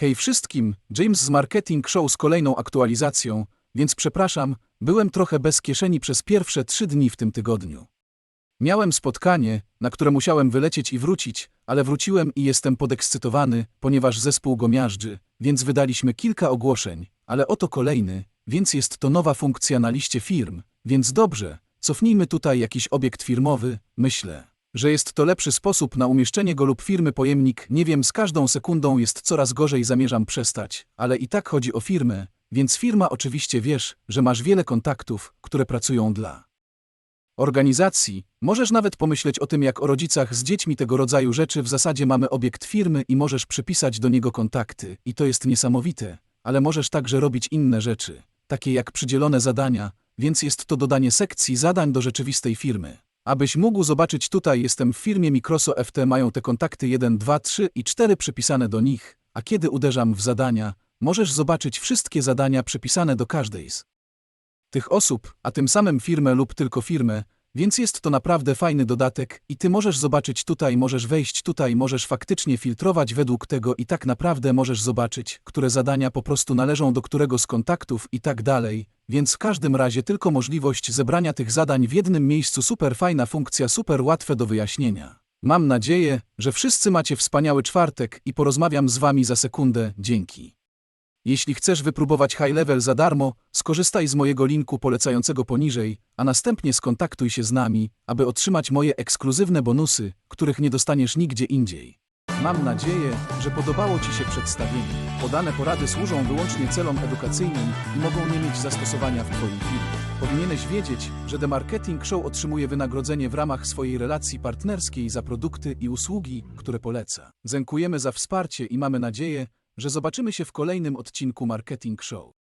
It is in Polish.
Hej wszystkim, James z Marketing Show z kolejną aktualizacją, więc przepraszam, byłem trochę bez kieszeni przez pierwsze trzy dni w tym tygodniu. Miałem spotkanie, na które musiałem wylecieć i wrócić, ale wróciłem i jestem podekscytowany, ponieważ zespół go miażdży, więc wydaliśmy kilka ogłoszeń, ale oto kolejny, więc jest to nowa funkcja na liście firm, więc dobrze, cofnijmy tutaj jakiś obiekt firmowy, myślę, że jest to lepszy sposób na umieszczenie go lub firmy pojemnik, nie wiem, z każdą sekundą jest coraz gorzej, zamierzam przestać, ale i tak chodzi o firmę, więc firma oczywiście wiesz, że masz wiele kontaktów, które pracują dla organizacji. Możesz nawet pomyśleć o tym jak o rodzicach z dziećmi tego rodzaju rzeczy. W zasadzie mamy obiekt firmy i możesz przypisać do niego kontakty. I to jest niesamowite. Ale możesz także robić inne rzeczy, takie jak przydzielone zadania, więc jest to dodanie sekcji zadań do rzeczywistej firmy. Abyś mógł zobaczyć tutaj, jestem w firmie Microso FT, mają te kontakty 1, 2, 3 i 4 przypisane do nich, a kiedy uderzam w zadania, możesz zobaczyć wszystkie zadania przypisane do każdej z tych osób, a tym samym firmę lub tylko firmę, więc jest to naprawdę fajny dodatek i ty możesz zobaczyć tutaj, możesz wejść tutaj, możesz faktycznie filtrować według tego i tak naprawdę możesz zobaczyć, które zadania po prostu należą do którego z kontaktów i tak dalej, więc w każdym razie tylko możliwość zebrania tych zadań w jednym miejscu super fajna funkcja, super łatwe do wyjaśnienia. Mam nadzieję, że wszyscy macie wspaniały czwartek i porozmawiam z wami za sekundę, dzięki. Jeśli chcesz wypróbować High Level za darmo, skorzystaj z mojego linku polecającego poniżej, a następnie skontaktuj się z nami, aby otrzymać moje ekskluzywne bonusy, których nie dostaniesz nigdzie indziej. Mam nadzieję, że podobało Ci się przedstawienie. Podane porady służą wyłącznie celom edukacyjnym i mogą nie mieć zastosowania w Twoim firmie. Powinieneś wiedzieć, że The Marketing Show otrzymuje wynagrodzenie w ramach swojej relacji partnerskiej za produkty i usługi, które poleca. Dziękujemy za wsparcie i mamy nadzieję, że zobaczymy się w kolejnym odcinku Marketing Show.